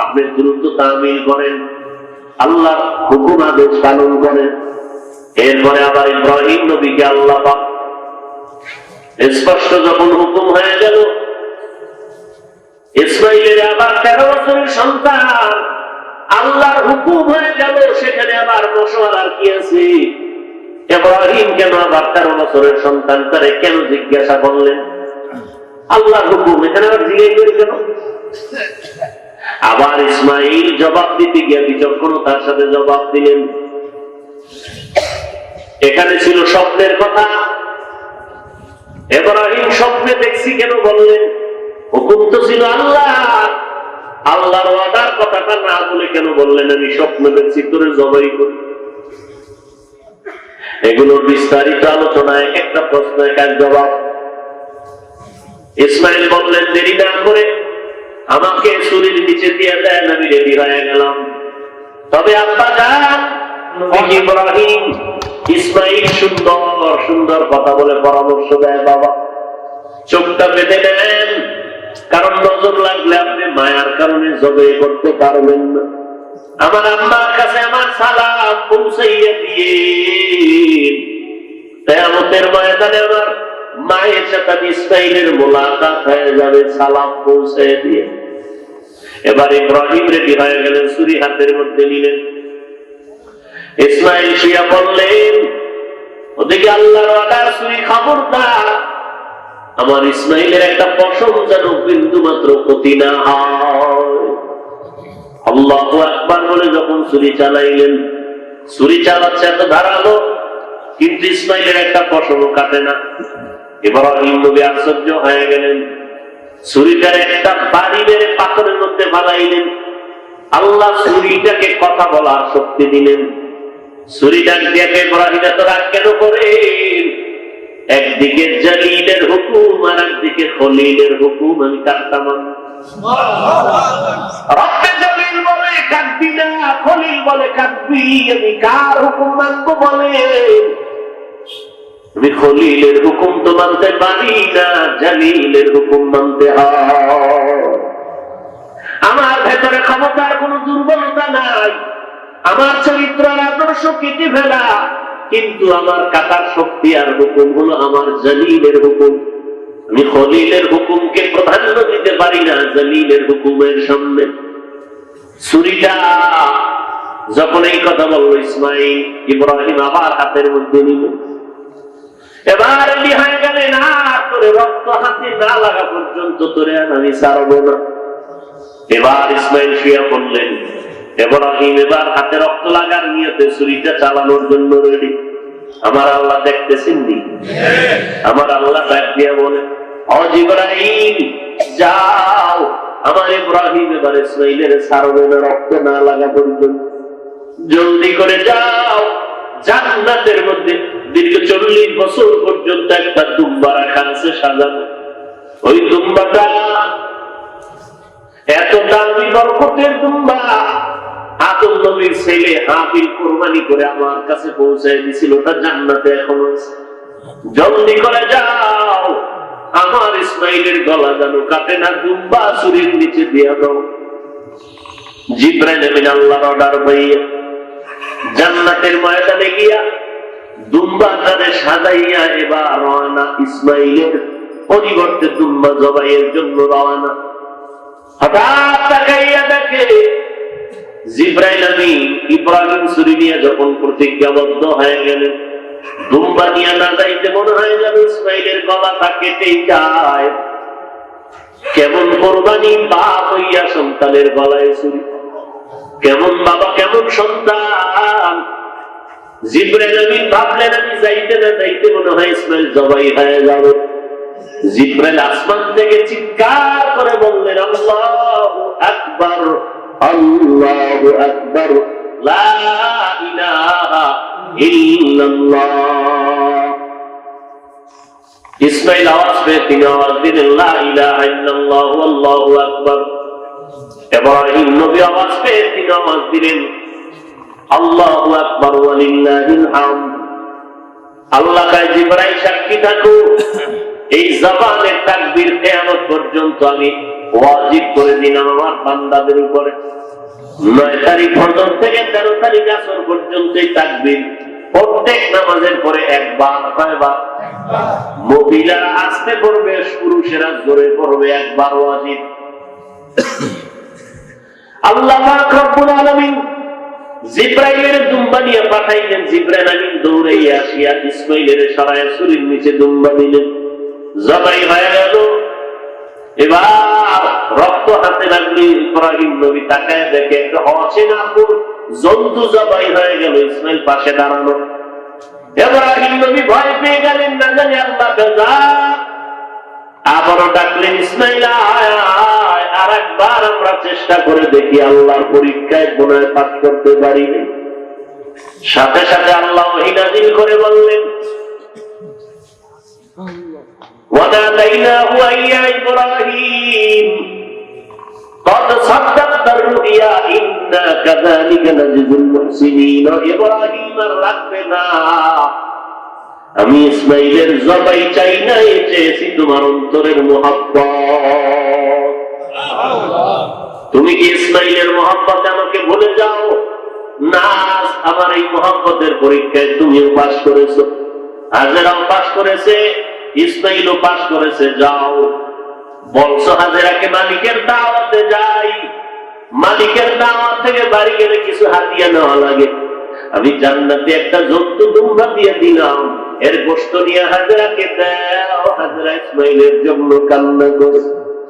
আপনি দ্রুত তামিল করেন আল্লাহ হুকুম আদেশ পালন করেন। এরপরে আবার ইব্রাহিম নবীকে আল্লাহ স্পষ্ট যখন হুকুম হয়ে গেল ইসমাইলের আবার তেরো বছরের সন্তান, আল্লাহর হুকুম হয়ে গেল, সেখানে আবার মশওয়ার কি আছে? ইব্রাহিম কেন আবার তেরো বছরের সন্তান তারে কেন জিজ্ঞাসা করলেন? আল্লাহর হুকুম, এখানে আবার ইসমাইল জবাব দিতে গিয়ে বিচক্ষণতার সাথে জবাব দিলেন। এখানে ছিল স্বপ্নের কথা। এব্রাহিম স্বপ্নে দেখছি কেন বললেন? হুকুম তো ছিল আল্লাহ। আল্লাহর ওয়াদার কথাটা না বলে কেন বললেন? আমি স্বপ্ন দেখছি, তোরে জবাই করি। এগুলোর বিস্তারিত আলোচনায় একটা প্রশ্ন এক জবাব। ইসমাইল বললেন, দেরি না করে আমাকে শরীর নিচে দিয়ে দেন আমি রেডি হয়ে গেলাম তবে আব্বা যান ইসমাইল সুন্দর সুন্দর কথা বলে পরামর্শ দেয় বাবা। চোখটা বেঁধে নেন, কারণ নজর লাগলে আপনি মায়ার কারণে জবে করতে পারবেন না। আমার আম্মার কাছে আমার সালাম পৌঁছাইয়া দিয়ে তেমতের ময়দানে আমার মায়ের সাথে ইসমাইলের মোলাকাত হয়ে যাবে, সালাম পৌঁছে দিয়ে। এবার ইব্রাহিম রেডি হয়ে গেলেন সুরি হাতের মধ্যে নিলেন। ইসমাইল শিয়া বললেন, ওদিকে আল্লাহর সুরি আমার ইসমাইলের একটা পশম যেন বিন্দু মাত্র ক্ষতি না হয়। আল্লাহ একবার বলে যখন ছুরি চালাইলেন, ছুরি চালাচ্ছে এত ধারালো, কিন্তু ইসমাইলের একটা পশমও কাটে না। এবার নবী আশ্চর্য হয়ে গেলেন। ছুরিটার একটা বাড়ি মেরে পাথরের মধ্যে বানাইলেন আল্লাহ ছুরিটাকে কথা বলার শক্তি দিলেন। ছুরিটার দিয়ে ইব্রাহিম এত রাগ কেন করেন? একদিকে জালিলের হুকুম আর একদিকে খলিলের হুকুম আমি কাটতাম রক্তে জালিল বলে কাটবি না খলিল বলে কাটবি আমি কার হুকুম মানবো বলে? আমি খলিলের হুকুম তো মানতে পারি না, জালিলের হুকুম মানতে আমার ভেতরে ক্ষমতার কোনো দুর্বলতা নাই। আমার চরিত্রের আদর্শ কেটে ফেলা। কিন্তু আমার কাটার শক্তি আর হুকুম হলো আমার জালিলের হুকুম। আমি খলিলের হুকুমকে প্রাধান্য দিতে পারি না, জালিলের হুকুমের সামনে। ছুরিটা, যখন এই কথা বলল ইসমাইল, ইব্রাহিম আবার হাতের মধ্যে নিল। এবার এলি গেলে না রক্ত হাতে না লাগা পর্যন্ত তোরে আমি না। এবার ইসমাইল বললেন এবার হাতে রক্ত লাগার নিয়তে ছুরিটা চালানোর জন্য রেডি। আমার আল্লাহ দেখতেছেন নি? আমার আল্লাহ ডাক দিয়া বলে অজিব্রাহিম যাও। আমার ইব্রাহিম এবার ইসমাইলের রক্ত না লাগা পর্যন্ত। জলদি করে যাও। জান্নাতের মধ্যে দীর্ঘ চল্লিশ বছর পর্যন্ত একটা দুম্বা রাখা আছে সাজানো। ওই দুম্বাটা এত দামি বরকতের দুম্বা। আদম নবীর ছেলে কোরবানি করে আমার কাছে পৌঁছায় দিছিল, ওটা জান্নাতে এখন আছে। জলদি করে যাও, আমার ইসমাইলের গলা যেন কাটে না, দুম্বা চুরির নিচে দিয়া দাও। জিব্রাইল আমিন আল্লাহর অর্ডার হইয়া জান্নাতের ময়দানে গিয়া দুম্বা তাদের সাজাইয়া এবার রওনা ইসমাইলের পরিবর্তে দুম্বা জবাইয়ের জন্য রওনা। সুরি কেমন কোরবানি বাপ হইয়া সন্তানের গলায় ছুরি। কেমন বাবা, কেমন সন্তান? জিব্রাইল আমি ভাবলেন, আমি যাইতে না যাইতে মনে হয় ইসমাইল জবাই হয়ে যাবে। জিব্রাইল আসমান থেকে চিৎকার করে বললেন, আল্লাহু আকবার আল্লাহু আকবার, লা ইলাহা ইল্লাল্লাহ। ইসমাইল আওয়াজ পেয়ে তিনি আওয়াজ দিলেন, লা ইলাহা ইল্লাল্লাহ, আল্লাহু আকবার। ইব্রাহিম নবী আওয়াজ পেয়ে তিনি আওয়াজ দিলেন সাক্ষী থাকো। এই জবানের তাকবীর কেয়ামত পর্যন্ত আমি ওয়াজিব করে দিলাম আমার বান্দাদের উপরে। নয় তারিখ ফজর থেকে তেরো তারিখ আসর পর্যন্ত এই তাকবীর প্রত্যেক নামাজের পরে একবার, কয়বার? মহিলারা আসতে পড়বে, পুরুষেরা জোরে পড়বে, একবার ওয়াজিব। আল্লাহ রব্বুল জিব্রাইলের দুম্বা নিয়ে পাঠাইলেন। জিব্রাইল আসিয়া ইসমাইলের শরীর নিচে দুম্বা দিলেন। জবাই হয়ে গেল। এবার রক্ত হাতে ইব্রাহিম নবী তাকায় দেখে একটা অচেনাপুর জন্তু জবাই হয়ে গেল। ইসমাইল পাশে দাঁড়ানো ইব্রাহিম নবী ভয় পেয়ে গেলেন না জানি আল্লাহ আবারও ডাকলেন ইসমাইল আয়, আর একবার আমরা চেষ্টা করে দেখি আল্লাহর পরীক্ষায় মনে হয় পাস করতে পারি সাথে সাথে আল্লাহ হিনাজিল করে বললেন وناديناه أن يا إبراهيم قد صدقت الرؤيا إنا كذلك نجزي المحسنين إبراهيم আর রাখবে না আমি ইসমাইলের জবাই চাই না এ চেয়েছি তোমার অন্তরের মোহাব্বত তুমি কি ইসমাইলের মোহাব্বত আমাকে ভুলে যাও? না আমার এই মোহাব্বতের পরীক্ষায় তুমিও পাশ করেছ। হাজেরাও পাশ করেছে, ইসমাইলও পাশ করেছে, যাও। বলছো হাজেরাকে মালিকের দাওয়াতে যাই। মালিকের দাওয়াত থেকে বাড়ি গেলে কিছু হাতিয়া নেওয়া লাগে। আমি জান্নাতে একটা জন্তু দুম্বা দিয়ে দিলাম। এর গোষ্ঠ নিয়ে হাজরাকে দাও। হাজরা ইসমাইলের জন্য কান্না করে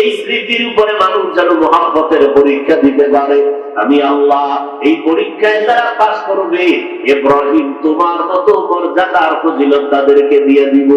এই স্মৃতির উপরে মানুষ যেন মহাব্বতের পরীক্ষা দিতে পারে। আমি আল্লাহ, এই পরীক্ষায় তারা পাশ করবে, এব্রাহিম তোমার মতো মর্যাদার ফজিলত তাদেরকে দিয়ে দিব।